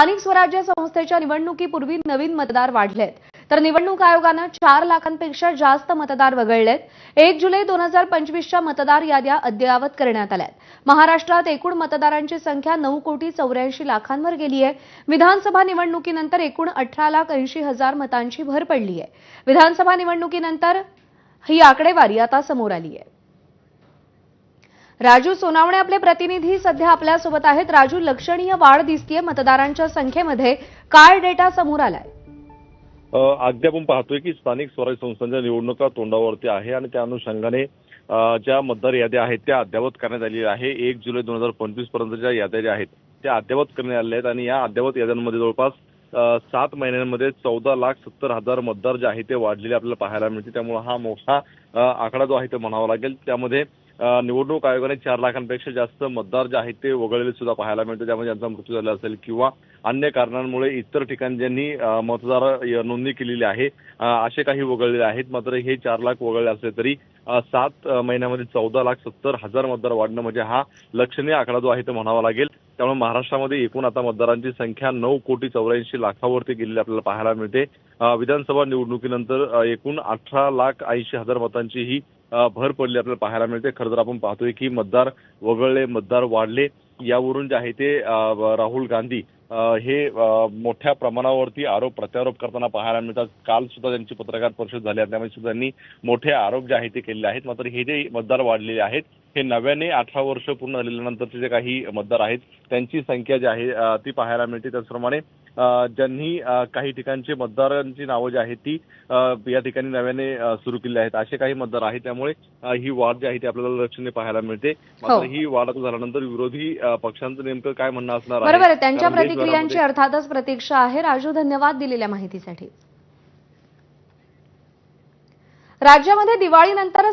स्थानिक स्वराज्य संस्थेच्या निवडणुकीपूर्वी नवीन मतदार वाढलेत. तर निवडणूक आयोगानं चार लाखांपेक्षा जास्त मतदार वगळलेत. एक जुलै दोन हजार पंचवीसच्या मतदार याद्या अद्ययावत करण्यात आल्यात. महाराष्ट्रात एकूण मतदारांची संख्या नऊ कोटी चौऱ्याऐंशी लाखांवर गेली आहे विधानसभा निवडणुकीनंतर एकूण अठरा लाख ऐंशी हजार मतांची भर पडली आहे विधानसभा निवडणुकीनंतर ही आकडेवारी आता समोर आली आहे राजू सोनावणे आपले प्रतिनिधी सध्या आपल्यासोबत आहेत. राजू लक्षणीय वाढ दिसतीये मतदारांच्या संख्येमध्ये. काय डेटा समोर आलाय? अगदी आपण पाहतोय की स्थानिक स्वराज्य संस्थांच्या निवडणुका तोंडावरती आहे आणि त्या अनुषंगाने ज्या मतदार याद्या आहेत त्या अद्यावत करण्यात आलेल्या आहे. एक जुलै दोन हजार पंचवीस पर्यंतच्या याद्या ज्या आहेत त्या अद्यावत करण्यात आलेल्या आहेत आणि या अद्यावत याद्यांमध्ये जवळपास सात महिन्यांमध्ये चौदा लाख सत्तर हजार मतदार जे आहे ते वाढलेले आपल्याला पाहायला मिळते त्यामुळे हा मोठा आकडा जो आहे तो म्हणावा लागेल. त्यामध्ये निवडणूक आयोगाने चार लाखांपेक्षा जास्त मतदार जे आहेत ते वगळलेले सुद्धा पाहायला मिळतं. त्यामुळे ज्यांचा मृत्यू झाला असेल किंवा अन्य कारणांमुळे इतर ठिकाणी ज्यांनी मतदार नोंदणी केलेली आहे असे काही वगळलेले आहेत. मात्र हे चार लाख वगळले असले तरी सात महिन्यामध्ये चौदा लाख सत्तर हजार मतदार वाढणं म्हणजे हा लक्षणीय आकडा जो आहे तो म्हणावा लागेल. त्यामुळे महाराष्ट्रामध्ये एकूण आता मतदारांची संख्या नऊ कोटी चौऱ्याऐंशी लाखावरती गेलेली आपल्याला पाहायला मिळते. विधानसभा निवडणुकीनंतर एकूण अठरा लाख ऐंशी हजार मतांची ही भर पडली आपल्याला पाहायला मिळते. खरं तर आपण पाहतोय की मतदार वगळले मतदार वाढले. यावरून जे आहे ते राहुल गांधी हे मोठ्या प्रमाणावरती आरोप प्रत्यारोप करताना पाहायला मिळतात. काल सुद्धा त्यांची पत्रकार परिषद झाली आहे त्यामध्ये सुद्धा त्यांनी मोठे आरोप जे आहे ते केलेले आहेत. मात्र हे जे मतदार वाढलेले आहेत हे नव्याने अठरा वर्ष पूर्ण झालेल्यानंतरचे जे काही मतदार आहेत त्यांची संख्या जी आहे ती पाहायला मिळते. त्याचप्रमाणे ज्यांनी काही ठिकाणचे मतदारांची नावं जी आहेत ती या ठिकाणी नव्याने सुरू केली आहेत. असे काही मतदार आहेत. त्यामुळे ही वाढ जी आहे ती आपल्याला लक्षणीय पाहायला मिळते. मात्र हो. ही वाढ झाल्यानंतर विरोधी पक्षांचं नेमकं काय म्हणणं असणार आहे? प्रतिक्रियांची अर्थातच प्रतीक्षा आहे. राजू धन्यवाद दिलेल्या माहितीसाठी. राज्यामध्ये दिवाळीनंतर